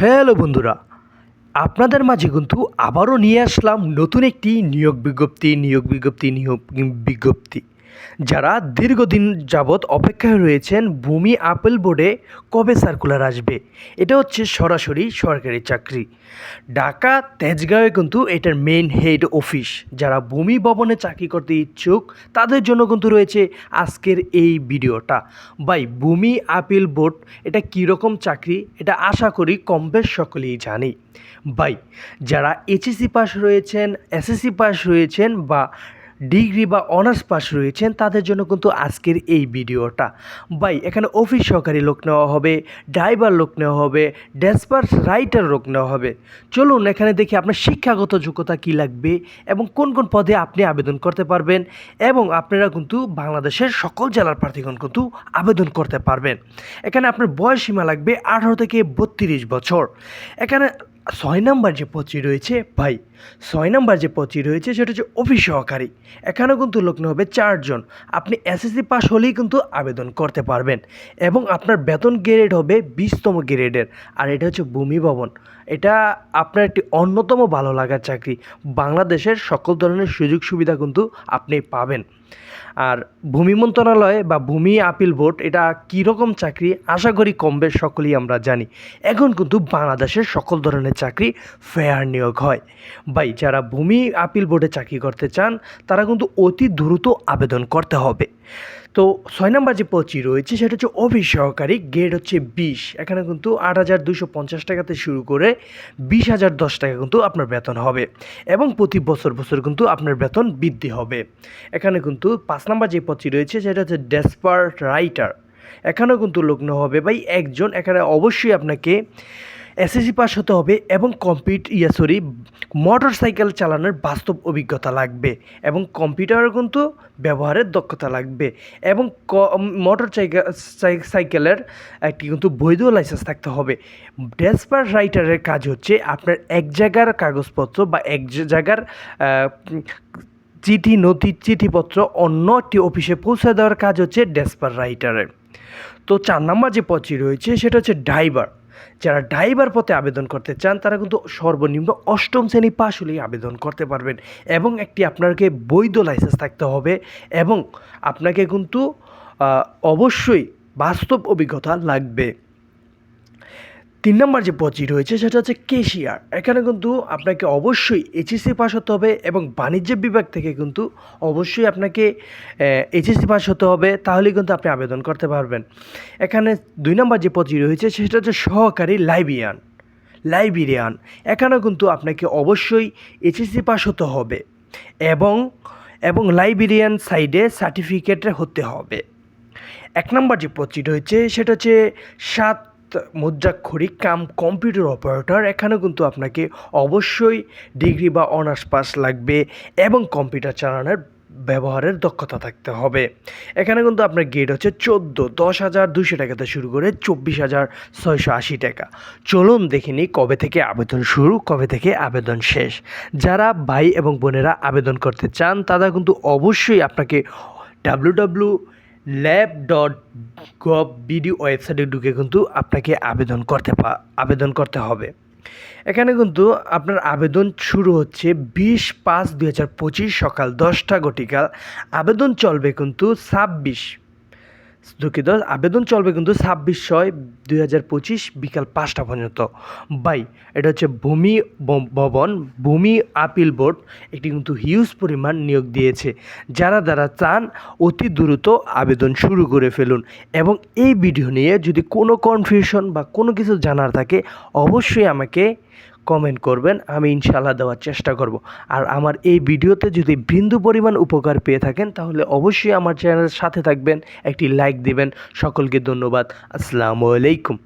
Hello বন্ধুরা, আপনাদের মাঝে কিন্তু আবারও নিয়ে আসলাম নতুন একটি নিয়োগ বিজ্ঞপ্তি নিয়োগ বিজ্ঞপ্তি নিয়োগ বিজ্ঞপ্তি। যারা দীর্ঘদিন যাবৎ অপেক্ষায় রয়েছেন ভূমি আপেল বোর্ডে কবে সার্কুলার আসবে? এটা হচ্ছে সরাসরি সরকারি চাকরি। ঢাকা, তেজগাঁওয়ে কিন্তু এটার মেইন হেড অফিস যারা ভূমি ভবনে চাকরি করতে ইচ্ছুক, তাদের জন্য কিন্তু রয়েছে আজকের এই ভিডিওটা। ভাই, ভূমি আপিল বোর্ড, এটা কীরকম চাকরি? এটা আশা করি কম বেশ সকলেই জানি। ভাই, যারা এইচএসসি পাস রয়েছেন এসএসসি পাস রয়েছেন বা ডিগ্রি বা অনার্স পাস রয়েছেন, তাদের জন্য কিন্তু আজকের এই ভিডিওটা। বাই এখানে অফিস সহকারী লোক নেওয়া হবে, ড্রাইভার লোক নেওয়া হবে ড্যাসপার রাইটার লোক নেওয়া হবে। চলুন, এখানে দেখি আপনার শিক্ষাগত যোগ্যতা কী লাগবে এবং কোন কোন পদে আপনি আবেদন করতে পারবেন এবং আপনারা কিন্তু বাংলাদেশের সকল জেলার প্রার্থীগণ কিন্তু আবেদন করতে পারবেন। এখানে আপনার বয়স সীমা লাগবে আঠারো থেকে বত্রিশ বছর। এখানে ছয় নাম্বার যে পদটি রয়েছে, ভাই, ছয় নাম্বার যে পদটি রয়েছে, সেটা হচ্ছে অফিস সহকারী। এখানেও কিন্তু লোক হবে চারজন। আপনি এসএসসি পাস হলেই কিন্তু আবেদন করতে পারবেন এবং আপনার বেতন গ্রেড হবে বিশতম গ্রেডের আর এটা হচ্ছে ভূমি ভবন। এটা আপনার একটি অন্যতম ভালো লাগার চাকরি। বাংলাদেশের সকল ধরনের সুযোগ সুবিধা কিন্তু আপনি পাবেন। আর ভূমি মন্ত্রণালয় বা ভূমি আপিল বোর্ড এটা কীরকম চাকরি, আশা করি কম বেশ সকলেই আমরা জানি। এখন কিন্তু বাংলাদেশের সকল ধরনের চাকরি ফেয়ার নিয়োগ হয়। বাই যারা ভূমি আপিল বোর্ডে চাকরি করতে চান, তারা কিন্তু অতি দ্রুত আবেদন করতে হবে। তো ছয় নম্বর যে পদটি রয়েছে, সেটা হচ্ছে অফিস সহকারী গ্রেড হচ্ছে বিশ। এখানে কিন্তু আট হাজার দুশো পঞ্চাশ টাকাতে শুরু করে বিশ হাজার দশ টাকা কিন্তু আপনার বেতন হবে এবং প্রতি বছর বছর কিন্তু আপনার বেতন বৃদ্ধি হবে। এখানে কিন্তু পাঁচ নম্বর যে পদটি রয়েছে, সেটা হচ্ছে ডেসপার্ট রাইটার এখানেও কিন্তু লগ্ন হবে ভাই একজন। এখানে অবশ্যই আপনাকে এসএসসি পাস হতে হবে এবং কম্পিউট ইয়া সরি মোটর সাইকেল চালানোর বাস্তব অভিজ্ঞতা লাগবে এবং কম্পিউটারের কিন্তু ব্যবহারের দক্ষতা লাগবে এবং মোটর সাইকেলের একটি কিন্তু বৈধ লাইসেন্স থাকতে হবে। ডেসপার রাইটারের কাজ হচ্ছে আপনার এক জায়গার কাগজপত্র বা এক জায়গার চিঠি, নথি, চিঠিপত্র অন্য একটি অফিসে পৌঁছে দেওয়ার কাজ হচ্ছে ডেসপার রাইটারের তো চার নম্বর যে পদটি রয়েছে সেটা হচ্ছে ড্রাইভার যারা ড্রাইভার পথে আবেদন করতে চান, তারা কিন্তু সর্বনিম্ন অষ্টম শ্রেণি পাশ হলেই আবেদন করতে পারবেন এবং একটি আপনাকে বৈধ লাইসেন্স থাকতে হবে এবং আপনাকে কিন্তু অবশ্যই বাস্তব অভিজ্ঞতা লাগবে। তিন নম্বর যে পদটি রয়েছে, সেটা হচ্ছে কেশিয়ার। এখানে কিন্তু আপনাকে অবশ্যই এইচএসসি পাস হতে হবে এবং বাণিজ্য বিভাগ থেকে কিন্তু অবশ্যই আপনাকে এইচএসসি পাস হতে হবে, তাহলেই কিন্তু আপনি আবেদন করতে পারবেন। এখানে দুই নম্বর যে পদটি রয়েছে, সেটা হচ্ছে সহকারী লাইব্রিয়ান লাইব্রেরিয়ান। এখানেও কিন্তু আপনাকে অবশ্যই এইচএসসি পাস হতে হবে এবং এবং লাইব্রেরিয়ান সাইডে সার্টিফিকেট হতে হবে। এক নম্বর যে পদটি রয়েছে, সেটা হচ্ছে সাত মুদ্রাক্ষরিক কাম কম্পিউটার অপারেটর, এখানে কিন্তু আপনাকে অবশ্যই ডিগ্রি বা অনার্স পাস লাগবে এবং কম্পিউটার চালানোর ব্যবহারের দক্ষতা থাকতে হবে। এখানে কিন্তু আপনার গেট হচ্ছে চোদ্দ, দশ হাজার দুশো টাকাতে শুরু করে চব্বিশ হাজার ছয়শো আশি টাকা। চলুন দেখিনি কবে থেকে আবেদন শুরু, কবে থেকে আবেদন শেষ। যারা ভাই এবং বোনেরা আবেদন করতে চান, তারা কিন্তু অবশ্যই আপনাকে W W lab dot gov BD ওয়েবসাইটে ঢুকে কিন্তু আপনাকে আবেদন করতে আবেদন করতে হবে। এখানে কিন্তু আপনার আবেদন শুরু হচ্ছে বিশ পাঁচ দুই হাজার পঁচিশ সকাল দশটা গটিকাল। আবেদন চলবে কিন্তু ছাব্বিশ দুঃখিত আবেদন চলবে কিন্তু ছাব্বিশ ছয় দুই হাজার পঁচিশ বিকাল পাঁচটা পর্যন্ত। বাই এটা হচ্ছে ভূমি ভবন, ভূমি আপিল বোর্ড একটি কিন্তু হিউজ পরিমাণ নিয়োগ দিয়েছে। যারা যারা চান অতি দ্রুত আবেদন শুরু করে ফেলুন এবং এই ভিডিও নিয়ে যদি কোনো কনফিউশন বা কোনো কিছু জানার থাকে, অবশ্যই আমাকে কমেন্ট করবেন, আমি ইনশাল্লাহ দেওয়ার চেষ্টা করব। আর আমার এই ভিডিওতে যদি বিন্দু পরিমাণ উপকার পেয়ে থাকেন, তাহলে অবশ্যই আমার চ্যানেলের সাথে থাকবেন, একটি লাইক দিবেন। সকলকে ধন্যবাদ। আসসালামু আলাইকুম।